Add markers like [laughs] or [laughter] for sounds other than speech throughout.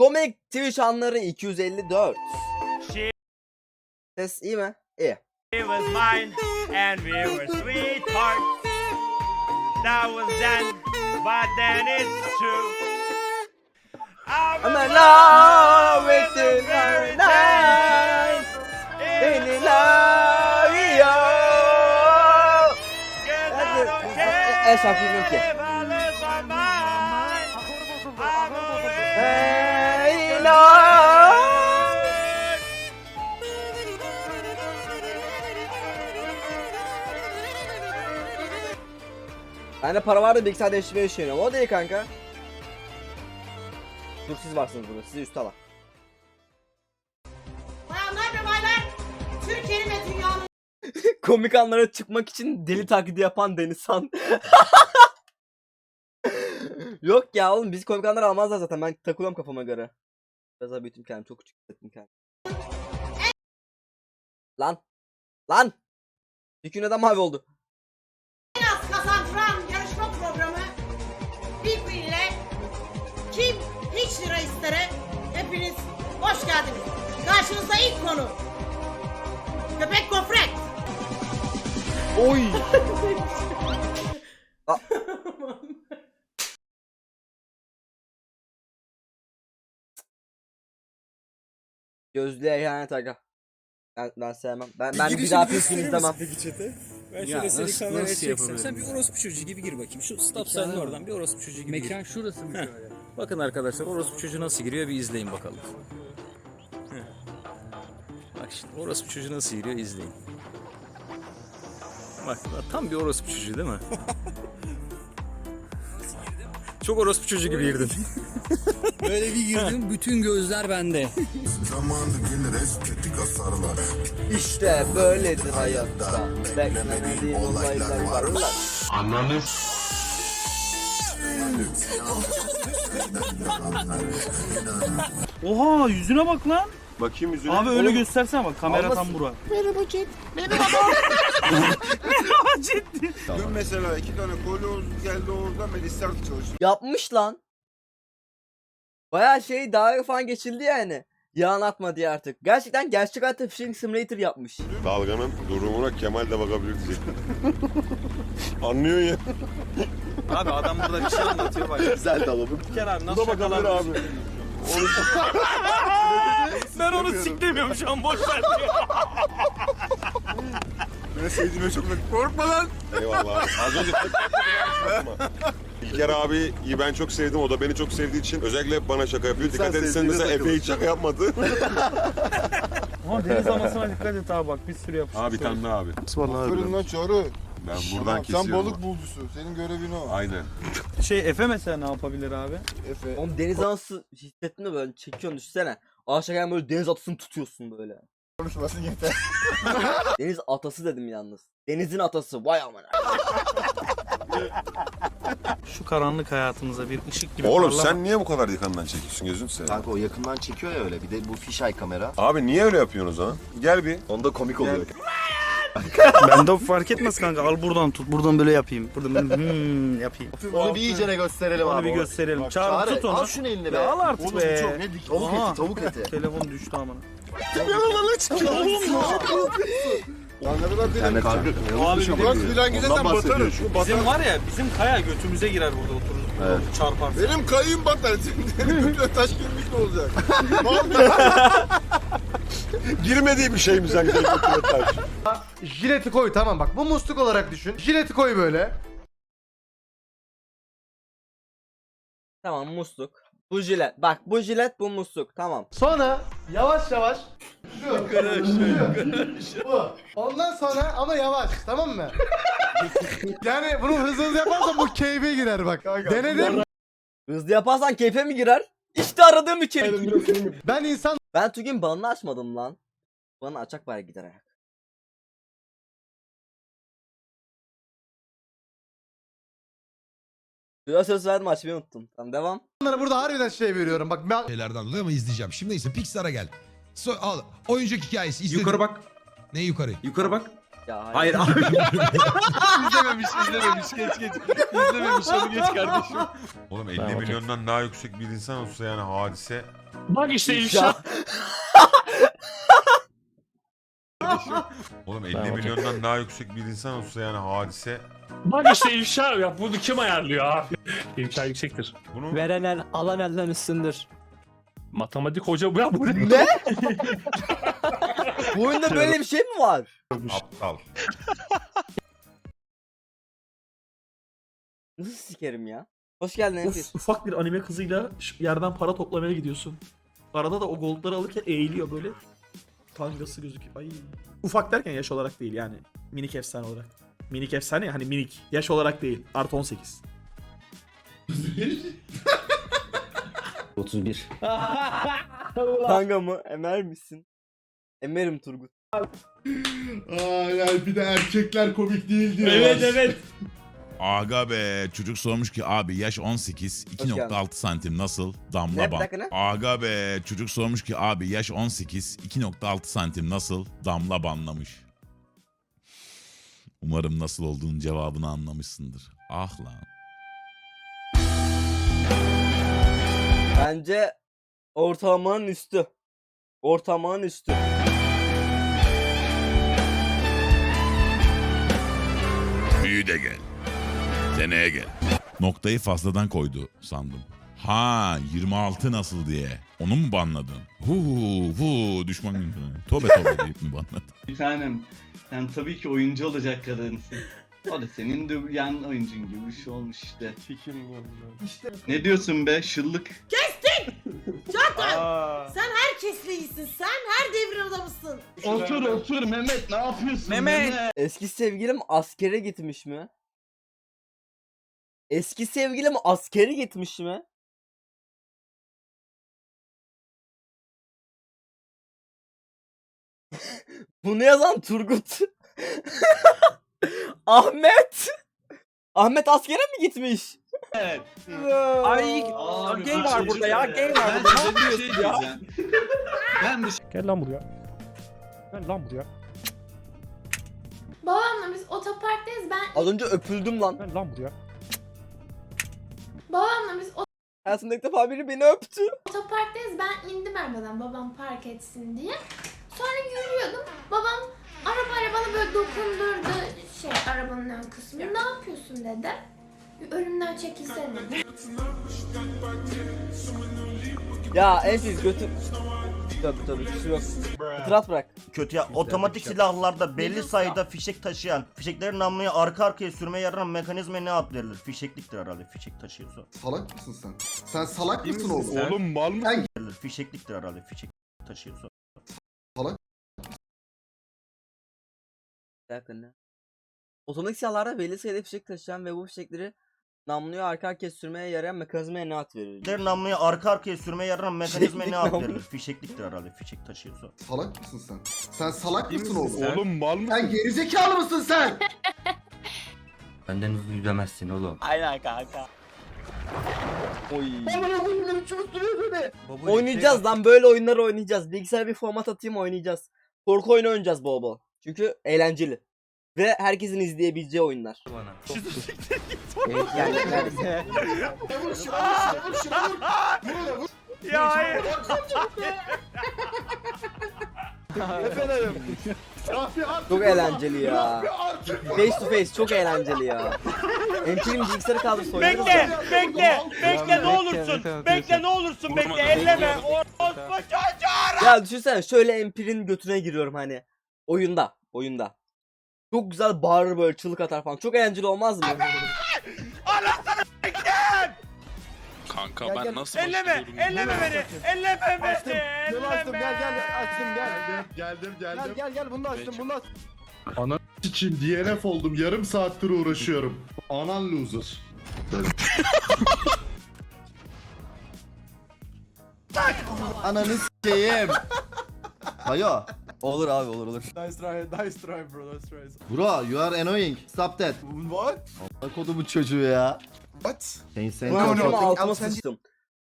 Komik Twitch anları 254. She Ses iyi mi? İyi. was mine, and we were sweethearts. That was then, but then it's true. I'm in love with you very night. Beni love you. Cause I don't care Bende para var da bilgisayar değiştirmeyi düşünüyorum. O değil kanka. Dur siz varsınız burada. Sizi üste alın. Bayanlar ve baylar, Türkiye'nin ve dünyanın [laughs] Komik anlara çıkmak için deli taklidi yapan Denizhan. [laughs] Yok ya oğlum biz komik anları almazlar zaten. Ben takılıyorum kafama göre. Biraz daha büyüttüm kendimi. Çok küçük hissettim kendimi. Lan. Lan. Yükü neden mavi oldu? Hoş geldiniz. Karşınızda ilk konu Köpek Gofret. Oy. [laughs] Gözlüğe ihanet aga. Ben, ben sevmem. Ben, ben bir daha film izlemem. Ben Ya şöyle seni nasıl- kameraya nasıl çeksem. yapabilirim Sen bir ya? orospu çocuğu gibi gir bakayım. Şu stop sign oradan bir orospu çocuğu gibi gir. Mekan şurası mı şöyle? [laughs] Bakın arkadaşlar orospu çocuğu nasıl giriyor bir izleyin bakalım. Şimdi orospu çocuğu nasıl giriyor izleyin. Bak tam bir orospu çocuğu değil mi? [laughs] Çok orospu çocuğu gibi girdin. Böyle bir girdim [laughs] bütün gözler bende. Zamanı gelir estetik hasarlar İşte böyledir hayatta. Beklemediğin olaylar varlar. Oha yüzüne bak lan. Bakayım yüzüne. Abi öyle göstersene bak kamera tam bura. [laughs] Dün mesela iki tane kolyoz geldi oradan ben istart çalıştım. Yapmış lan. Baya şey daha falan geçildi yani. Yağın atma diye artık. Gerçekten gerçek hayatta Fishing Simulator yapmış. Dalganın durumuna Kemal de bakabilir diye. Anlıyor ya. Abi adam burada bir şey anlatıyor bak. Güzel dalalım. Gel abi Bu nasıl da bakabilir şakalar. abi. Ben onu siklemiyorum şu an boş ver. Ben sevdiğime çok korkma lan. Eyvallah. Az önce İlker abiyi ben çok sevdim. O da beni çok sevdiği için özellikle hep bana şaka yapıyor. Dikkat etsen mesela Efe hiç şaka yapmadı. Ama deniz anasına dikkat et abi bak bir sürü yapıştı. abi tanrı abi. Aferin lan Çağrı. Ben buradan Sen kesiyorum. balık bulcusu. Senin görevin o. Aynen. Şey Efe mesela ne yapabilir abi? Efe. Oğlum deniz anası hissettin mi böyle çekiyorsun düşünsene. Aşağıdan böyle deniz atasını tutuyorsun böyle. Konuşmasın yeter. [laughs] Deniz atası dedim yalnız. Denizin atası vay amına. Şu karanlık hayatımıza bir ışık gibi Oğlum parlama- sen niye bu kadar yakından çekiyorsun gözünü seveyim? Kanka o yakından çekiyor ya öyle. Bir de bu fisheye kamera. Abi niye öyle yapıyorsun o zaman? Gel bir. Onda komik oluyor. [laughs] Bende o fark etmez kanka al buradan tut buradan böyle yapayım. Buradan böyle hmm yapayım. Onu bir iyicene gösterelim Onu abi. bir gösterelim. Çağrı, Çağrı, tut onu. al şunu eline be. Ya al artık Oğlum, be. bu çok ne dik. Tavuk Aha. eti, tavuk eti. [laughs] Telefon düştü amına. Lan ne kadar derin. kanka. Abi bir de Bak bir an gidersen batarım. bizim var ya bizim kaya götümüze girer burada otururuz. Evet. Çarpar. Benim kayığım batar. [laughs] Senin taş girmiş ne olacak? Girmediği bir şey mi sen? Jileti koy tamam bak bu musluk olarak düşün. Jileti koy böyle. Tamam musluk. Bu jilet. Bak bu jilet bu musluk. Tamam. Sonra yavaş yavaş şu, şu, bu. Ondan sonra ama yavaş tamam mı? [laughs] yani bunu hızlı hızlı yaparsan bu keyfe girer bak. Denedim. Hızlı yaparsan keyfe mi girer? İşte aradığım içerik. Ben insan Ben Tugin banını açmadım lan. Bana açak bari gider ayak. Suya söz verdim açmayı unuttum. Tamam devam. insanlara burada harbiden şey veriyorum. Bak ben şeylerden anladın mı izleyeceğim. Şimdi neyse Pixar'a gel. So, al oyuncak hikayesi izledim. Yukarı bak. Ne yukarı? Yukarı bak. Ya Hayır [laughs] abi. izlememiş izlememiş geç geç. İzlememiş onu geç kardeşim. Oğlum 50 Tamam, okey. milyondan daha yüksek bir insan olsa yani hadise. Bak işte İfşa. [laughs] [laughs] Oğlum 50 Tamam, okey. milyondan daha yüksek bir insan olsa yani hadise. Bak işte ifşa ya bunu kim ayarlıyor abi? İfşa yüksektir. Bunu Veren el alan elden üstündür. Matematik hoca bu ya bu ne? Ne? [laughs] Bu oyunda böyle bir şey mi var? aptal. Nasıl sikerim ya? Hoş geldin Enfir. Of, ufak bir anime kızıyla ş- yerden para toplamaya gidiyorsun. Arada da o goldları alırken eğiliyor böyle. Tangası gözüküyor. Ay. Ufak derken yaş olarak değil yani. Minik efsane olarak. Minik efsane ya, hani minik. Yaş olarak değil. Artı 18. 31. [laughs] [laughs] Kanka mı? Emer misin? Emerim Turgut. Ay ay bir de erkekler komik değil diyor. evet evet. Aga be çocuk sormuş ki abi yaş 18 2.6 santim nasıl Ne, damla bir ban. dakika ne? Aga be çocuk sormuş ki abi yaş 18 2.6 santim nasıl damla banlamış. Umarım nasıl olduğunun cevabını anlamışsındır. Ah lan. Bence ortalamanın üstü. Ortalamanın üstü. Büyü de gel. Seneye gel. Noktayı fazladan koydu sandım. Ha 26 nasıl diye. Onu mu banladın? Hu hu düşman gibi. Tobe tobe deyip mi banladın? Bir tanem sen tabii ki oyuncu olacak kadınsın. O da senin de yan oyuncun gibi bir şey olmuş işte. Ne diyorsun be şıllık? Çağatay sen herkesle iyisin. Sen her devrin adamısın. Otur otur Mehmet ne yapıyorsun Mehmet. Eski sevgilim askere gitmiş mi? Eski sevgilim askere gitmiş mi? [laughs] Bunu yazan Turgut. [laughs] Ahmet. Ahmet askere mi gitmiş? Evet. Ay Abi, gay var şimdi burada ya. Gay var Ben burada. Ne şey yapıyorsun ya? Ben bir Gel lan buraya. Gel lan buraya. Babamla biz otoparktayız. Ben Az önce öpüldüm lan. Gel lan buraya. Babamla biz Hayatımda ilk defa biri beni öptü. otoparktayız. Ben indim arabadan babam park etsin diye. Sonra yürüyordum. Babam arabayla bana böyle dokundurdu şey arabanın ön kısmını. Ne yapıyorsun dedi. Önümden çekilsene dedi. Ya Enfis götür. Tabii tabii küsür yok. Fıtrat bırak. Kötü ya. Otomatik silahlarda belli sayıda fişek taşıyan, fişeklerin namluyu arka arkaya sürmeye yarayan mekanizma ne ad verilir? Fişekliktir herhalde fişek taşıyorsa. Salak mısın sen? Sen salak mısın oğlum? Oğlum mal mı? Verilir. Fişekliktir herhalde fişek taşıyorsa. Bir dakika ne? Otomatik silahlarda belli sayıda fişek taşıyan ve bu fişekleri namluyu arka arkaya sürmeye yarayan mekanizmaya ne ad verilir? Fişeklerin namluyu arka arkaya sürmeye yarayan mekanizma ne ad verilir? Fişekliktir herhalde fişek taşıyorsa. Salak mısın sen? Sen salak mısın oğlum? Oğlum mal mı? Sen gerizekalı mısın sen? [laughs] Benden hızlı yüzemezsin oğlum. Aynen kanka. Oy. Oynayacağız lan böyle oyunları oynayacağız. Bilgisayara bir format atayım oynayacağız. Korku oyunu oynayacağız bol bol. Çünkü eğlenceli. Ve herkesin izleyebileceği oyunlar. Yani- Ya hayır. çok eğlenceli ya. Face to face çok eğlenceli ya. Emkilim bilgisayarı kaldır oynarız Bekle, bekle, bekle ne olursun. Bekle ne olursun bekle elleme. Orospu çocuğu. Ya düşünsene şöyle Empir'in götüne giriyorum hani. Oyunda. Oyunda. Çok güzel bağırır böyle çığlık atar falan. Çok eğlenceli olmaz mı? Kanka ben nasıl Elleme, elleme beni. Elleme beni. Gel açtım gel gel açtım gel. Geldim Gel geldim. gel gel bunu da açtım bunu da açtım. Ana için DNF oldum. Yarım saattir uğraşıyorum. Anan loser. Ananı s**eyim. [laughs] Hayo. Olur abi olur olur. Nice try, nice try bro, nice try. Bro you are annoying. Stop that. What? Amına kodumu çocuğu ya. What? Sen sen FNAF'ın no, altıma sen- sıçtım.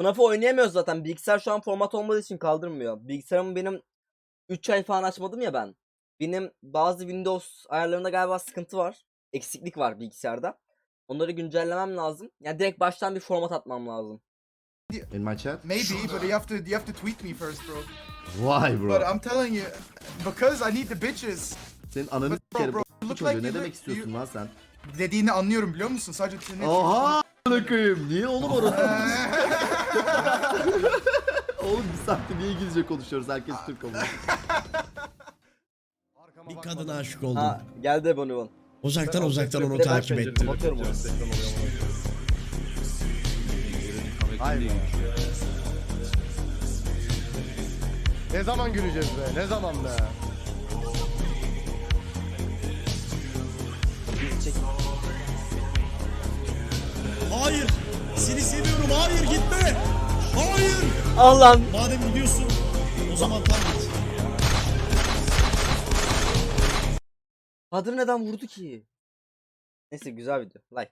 FNAF'ı oynayamıyoruz zaten. Bilgisayar şu an format olmadığı için kaldırmıyor. Bilgisayarımı benim 3 ay falan açmadım ya ben. benim bazı Windows ayarlarında galiba sıkıntı var. Eksiklik var bilgisayarda. Onları güncellemem lazım. Yani direkt baştan bir format atmam lazım. In my chat. Maybe, but you have to you have to tweet me first, bro. Why bro? I'm telling you, because I need the bitches. Senin ananı But bro, sikerim. bro, Bu look çocuğu like ne you demek istiyorsun lan sen? Dediğini anlıyorum biliyor musun? Sadece senin Oha a**ına koyayım. Niye oğlum orada? [laughs] [laughs] oğlum bir saatte niye İngilizce konuşuyoruz? Herkes Türk olmuş. Bir kadına aşık oldum. Ha geldi Bonibon. Uzaktan uzaktan onu takip ettim. Bakıyorum ona. Hayır. Ne zaman güleceğiz be? Ne zaman be? Hayır. Seni seviyorum. Hayır gitme. Hayır. Allah'ım. Madem gidiyorsun o zaman tam git. Kadın neden vurdu ki? Neyse güzel video. Like.